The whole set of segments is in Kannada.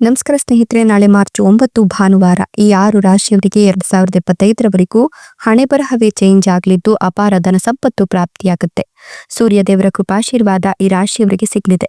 ನಮಸ್ಕಾರ ಸ್ನೇಹಿತರೆ, ನಾಳೆ ಮಾರ್ಚ್ ಒಂಬತ್ತು, ಭಾನುವಾರ ಈ ಆರು ರಾಶಿಯವರಿಗೆ ಎರಡ್ ಸಾವಿರದ ಇಪ್ಪತ್ತೈದರವರೆಗೂ ಹಣೆ ಬರಹವೇ ಚೇಂಜ್ ಆಗಲಿದ್ದು ಅಪಾರ ಧನ ಸಂಪತ್ತು ಪ್ರಾಪ್ತಿಯಾಗುತ್ತೆ. ಸೂರ್ಯ ದೇವರ ಕೃಪಾಶೀರ್ವಾದ ಈ ರಾಶಿಯವರಿಗೆ ಸಿಗಲಿದೆ.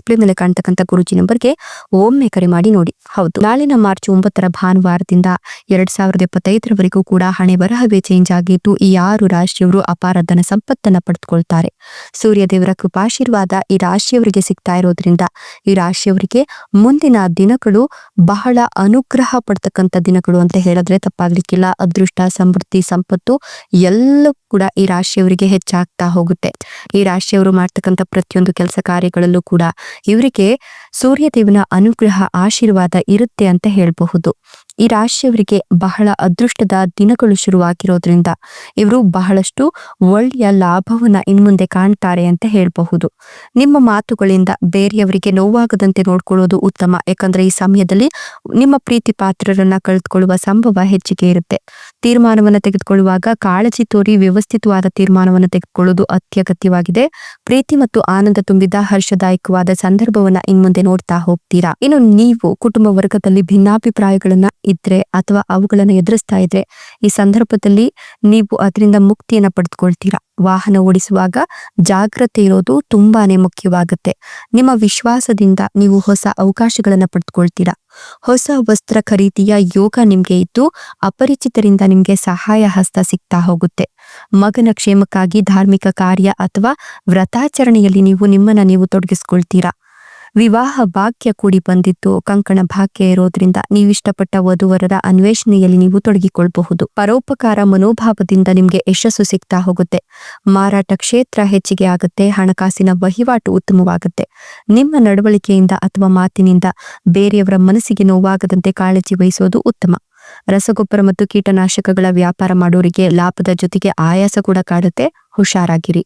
ಡಿಸ್ಪ್ಲೇ ಮೇಲೆ ಕಾಣ್ತಕ್ಕಂಥ ಗುರುಜಿ ನಂಬರ್ಗೆ ಒಮ್ಮೆ ಕರೆ ಮಾಡಿ ನೋಡಿ. ಹೌದು. ನಾಳಿನ ಮಾರ್ಚ್ ಒಂಬತ್ತರ ಭಾನುವಾರದಿಂದ ಎರಡ್ ಸಾವಿರದ ಇಪ್ಪತ್ತೈದರವರೆಗೂ ಕೂಡ ಹಣೆ ಬರಹವೇ ಚೇಂಜ್ ಆಗಿದ್ದು, ಈ ಆರು ರಾಶಿಯವರು ಅಪಾರ ಧನ ಸಂಪತ್ತನ್ನ ಪಡೆದುಕೊಳ್ತಾರೆ. ಸೂರ್ಯ ದೇವರ ಕೃಪಾಶೀರ್ವಾದ ಈ ರಾಶಿಯವರಿಗೆ ಸಿಗ್ತಾ ಇರೋದ್ರಿಂದ, ಈ ರಾಶಿಯವರಿಗೆ ಮುಂದಿನ ದಿನಗಳು ಬಹಳ ಅನುಗ್ರಹ ಪಡ್ತಕ್ಕಂಥ ದಿನಗಳು ಅಂತ ಹೇಳಿದ್ರೆ ತಪ್ಪಾಗ್ಲಿಕ್ಕಿಲ್ಲ. ಅದೃಷ್ಟ, ಸಮೃದ್ಧಿ, ಸಂಪತ್ತು ಎಲ್ಲ ಕೂಡ ಈ ರಾಶಿಯವರಿಗೆ ಹೆಚ್ಚಾಗ್ತಾ ಹೋಗುತ್ತೆ. ಈ ರಾಶಿಯವರು ಮಾಡ್ತಕ್ಕಂಥ ಪ್ರತಿಯೊಂದು ಕೆಲಸ ಕಾರ್ಯಗಳಲ್ಲೂ ಕೂಡ ಇವರಿಗೆ ಸೂರ್ಯದೇವನ ಅನುಗ್ರಹ, ಆಶೀರ್ವಾದ ಇರುತ್ತೆ ಅಂತ ಹೇಳಬಹುದು. ಈ ರಾಶಿಯವರಿಗೆ ಬಹಳ ಅದೃಷ್ಟದ ದಿನಗಳು ಶುರುವಾಗಿರೋದ್ರಿಂದ ಇವರು ಬಹಳಷ್ಟು ಒಳ್ಳೆಯ ಲಾಭವನ್ನ ಇನ್ಮುಂದೆ ಕಾಣ್ತಾರೆ ಅಂತ ಹೇಳಬಹುದು. ನಿಮ್ಮ ಮಾತುಗಳಿಂದ ಬೇರೆಯವರಿಗೆ ನೋವಾಗದಂತೆ ನೋಡ್ಕೊಳ್ಳೋದು ಉತ್ತಮ. ಯಾಕಂದ್ರೆ ಈ ಸಮಯದಲ್ಲಿ ನಿಮ್ಮ ಪ್ರೀತಿ ಪಾತ್ರರನ್ನ ಕಳೆದುಕೊಳ್ಳುವ ಸಂಭವ ಹೆಚ್ಚಿಗೆ ಇರುತ್ತೆ. ತೀರ್ಮಾನವನ್ನ ತೆಗೆದುಕೊಳ್ಳುವಾಗ ಕಾಳಜಿ ತೋರಿ ವ್ಯವಸ್ಥಿತವಾದ ತೀರ್ಮಾನವನ್ನು ತೆಗೆದುಕೊಳ್ಳುವುದು ಅತ್ಯಗತ್ಯವಾಗಿದೆ. ಪ್ರೀತಿ ಮತ್ತು ಆನಂದ ತುಂಬಿದ ಹರ್ಷದಾಯಕವಾದ ಸಂದರ್ಭವನ್ನ ಇನ್ಮುಂದೆ ನೋಡ್ತಾ ಹೋಗ್ತೀರಾ? ಇನ್ನು ನೀವು ಕುಟುಂಬ ವರ್ಗದಲ್ಲಿ ಭಿನ್ನಾಭಿಪ್ರಾಯಗಳನ್ನ ಇದ್ರೆ ಅಥವಾ ಅವುಗಳನ್ನು ಎದುರಿಸ್ತಾ ಇದ್ರೆ ಈ ಸಂದರ್ಭದಲ್ಲಿ ನೀವು ಅದರಿಂದ ಮುಕ್ತಿಯನ್ನ ಪಡೆದುಕೊಳ್ತೀರಾ? ವಾಹನ ಓಡಿಸುವಾಗ ಜಾಗ್ರತೆ ಇರೋದು ತುಂಬಾನೇ ಮುಖ್ಯವಾಗುತ್ತೆ. ನಿಮ್ಮ ವಿಶ್ವಾಸದಿಂದ ನೀವು ಹೊಸ ಅವಕಾಶಗಳನ್ನ ಪಡೆದುಕೊಳ್ತೀರಾ? ಹೊಸ ವಸ್ತ್ರ ಖರೀದಿಯ ಯೋಗ ನಿಮ್ಗೆ ಇದ್ದು, ಅಪರಿಚಿತರಿಂದ ನಿಮ್ಗೆ ಸಹಾಯ ಹಸ್ತ ಸಿಗ್ತಾ ಹೋಗುತ್ತೆ. ಮಗನ ಕ್ಷೇಮಕ್ಕಾಗಿ ಧಾರ್ಮಿಕ ಕಾರ್ಯ ಅಥವಾ ವ್ರತಾಚರಣೆಯಲ್ಲಿ ನೀವು ನಿಮ್ಮನ್ನ ನೀವು ತೊಡಗಿಸ್ಕೊಳ್ತೀರಾ? ವಿವಾಹ ಭಾಗ್ಯ ಕೂಡಿ ಬಂದಿದ್ದು ಕಂಕಣ ಭಾಗ್ಯ ಇರೋದ್ರಿಂದ ನೀವಿಷ್ಟಪಟ್ಟ ವಧುವರರ ಅನ್ವೇಷಣೆಯಲ್ಲಿ ನೀವು ತೊಡಗಿಕೊಳ್ಳಬಹುದು ಪರೋಪಕಾರ ಮನೋಭಾವದಿಂದ ನಿಮ್ಗೆ ಯಶಸ್ಸು ಸಿಗ್ತಾ ಹೋಗುತ್ತೆ. ಮಾರಾಟ ಕ್ಷೇತ್ರ ಹೆಚ್ಚಿಗೆ ಆಗುತ್ತೆ. ಹಣಕಾಸಿನ ವಹಿವಾಟು ಉತ್ತಮವಾಗುತ್ತೆ. ನಿಮ್ಮ ನಡವಳಿಕೆಯಿಂದ ಅಥವಾ ಮಾತಿನಿಂದ ಬೇರೆಯವರ ಮನಸ್ಸಿಗೆ ನೋವಾಗದಂತೆ ಕಾಳಜಿ ವಹಿಸೋದು ಉತ್ತಮ. ರಸಗೊಬ್ಬರ ಮತ್ತು ಕೀಟನಾಶಕಗಳ ವ್ಯಾಪಾರ ಮಾಡೋರಿಗೆ ಲಾಭದ ಜೊತೆಗೆ ಆಯಾಸ ಕೂಡ ಕಾಡುತ್ತೆ. ಹುಷಾರಾಗಿರಿ.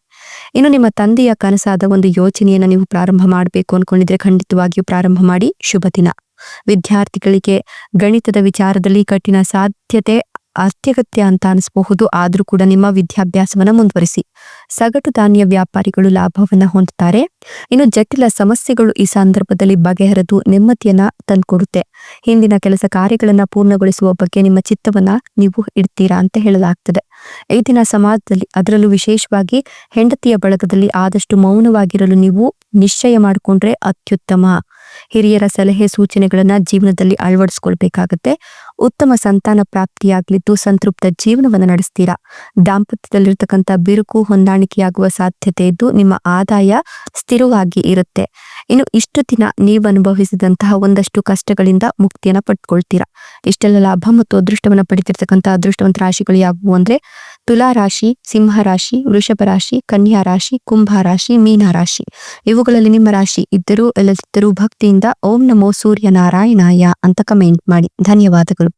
ಇನ್ನು ನಿಮ್ಮ ತಂದೆಯ ಕನಸಾದ ಒಂದು ಯೋಚನೆಯನ್ನು ನೀವು ಪ್ರಾರಂಭ ಮಾಡಬೇಕು ಅನ್ಕೊಂಡಿದ್ರೆ ಖಂಡಿತವಾಗಿಯೂ ಪ್ರಾರಂಭ ಮಾಡಿ. ಶುಭ ದಿನ. ವಿದ್ಯಾರ್ಥಿಗಳಿಗೆ ಗಣಿತದ ವಿಚಾರದಲ್ಲಿ ಕಠಿಣ ಸಾಧ್ಯತೆ ಅತ್ಯಗತ್ಯ ಅಂತ ಅನಿಸಬಹುದು. ಆದರೂ ಕೂಡ ನಿಮ್ಮ ವಿದ್ಯಾಭ್ಯಾಸವನ್ನ ಮುಂದುವರಿಸಿ. ಸಗಟು ಧಾನ್ಯ ವ್ಯಾಪಾರಿಗಳು ಲಾಭವನ್ನ ಹೊಂದುತ್ತಾರೆ. ಇನ್ನು ಜಟಿಲ ಸಮಸ್ಯೆಗಳು ಈ ಸಂದರ್ಭದಲ್ಲಿ ಬಗೆಹರಿದು ನೆಮ್ಮದಿಯನ್ನ ತಂದುಕೊಡುತ್ತೆ. ಹಿಂದಿನ ಕೆಲಸ ಕಾರ್ಯಗಳನ್ನ ಪೂರ್ಣಗೊಳಿಸುವ ಬಗ್ಗೆ ನಿಮ್ಮ ಚಿತ್ತವನ್ನ ನೀವು ಇಡ್ತೀರಾ ಅಂತ ಹೇಳಲಾಗ್ತದೆ. ಈ ದಿನ ಸಮಾಜದಲ್ಲಿ ಅದರಲ್ಲೂ ವಿಶೇಷವಾಗಿ ಹೆಂಡತಿಯ ಬಳಗದಲ್ಲಿ ಆದಷ್ಟು ಮೌನವಾಗಿರಲು ನೀವು ನಿಶ್ಚಯ ಮಾಡಿಕೊಂಡ್ರೆ ಅತ್ಯುತ್ತಮ. ಹಿರಿಯರ ಸಲಹೆ ಸೂಚನೆಗಳನ್ನ ಜೀವನದಲ್ಲಿ ಅಳವಡಿಸ್ಕೊಳ್ಬೇಕಾಗತ್ತೆ. ಉತ್ತಮ ಸಂತಾನ ಪ್ರಾಪ್ತಿಯಾಗಲಿದ್ದು ಸಂತೃಪ್ತ ಜೀವನವನ್ನು ನಡೆಸ್ತೀರಾ? ದಾಂಪತ್ಯದಲ್ಲಿರ್ತಕ್ಕಂಥ ಬಿರುಕು ಹೊಂದಾಣಿಕೆಯಾಗುವ ಸಾಧ್ಯತೆ ಇದ್ದು ನಿಮ್ಮ ಆದಾಯ ಸ್ಥಿರವಾಗಿ ಇರುತ್ತೆ. ಇನ್ನು ಇಷ್ಟು ದಿನ ನೀವು ಅನುಭವಿಸಿದಂತಹ ಒಂದಷ್ಟು ಕಷ್ಟಗಳಿಂದ ಮುಕ್ತಿಯನ್ನ ಪಡ್ಕೊಳ್ತೀರಾ? ಇಷ್ಟೆಲ್ಲ ಲಾಭ ಮತ್ತು ಅದೃಷ್ಟವನ್ನ ಪಡಿತಿರ್ತಕ್ಕಂಥ ಅದೃಷ್ಟವಂತ ರಾಶಿಗಳು ಯಾವುವು ಅಂದ್ರೆ ತುಲಾ ರಾಶಿ, ಸಿಂಹ ರಾಶಿ, ವೃಷಭ ರಾಶಿ, ಕನ್ಯಾ ರಾಶಿ, ಕುಂಭ ರಾಶಿ, ಮೀನ ರಾಶಿ. ಇವುಗಳಲ್ಲಿ ನಿಮ್ಮ ರಾಶಿ ಇದ್ದರೂ ಇಲ್ಲದಿದ್ದರೂ ಭಕ್ತಿಯಿಂದ ಓಂ ನಮೋ ಸೂರ್ಯ ನಾರಾಯಣಾಯ ಅಂತ ಕಮೆಂಟ್ ಮಾಡಿ. ಧನ್ಯವಾದಗಳು.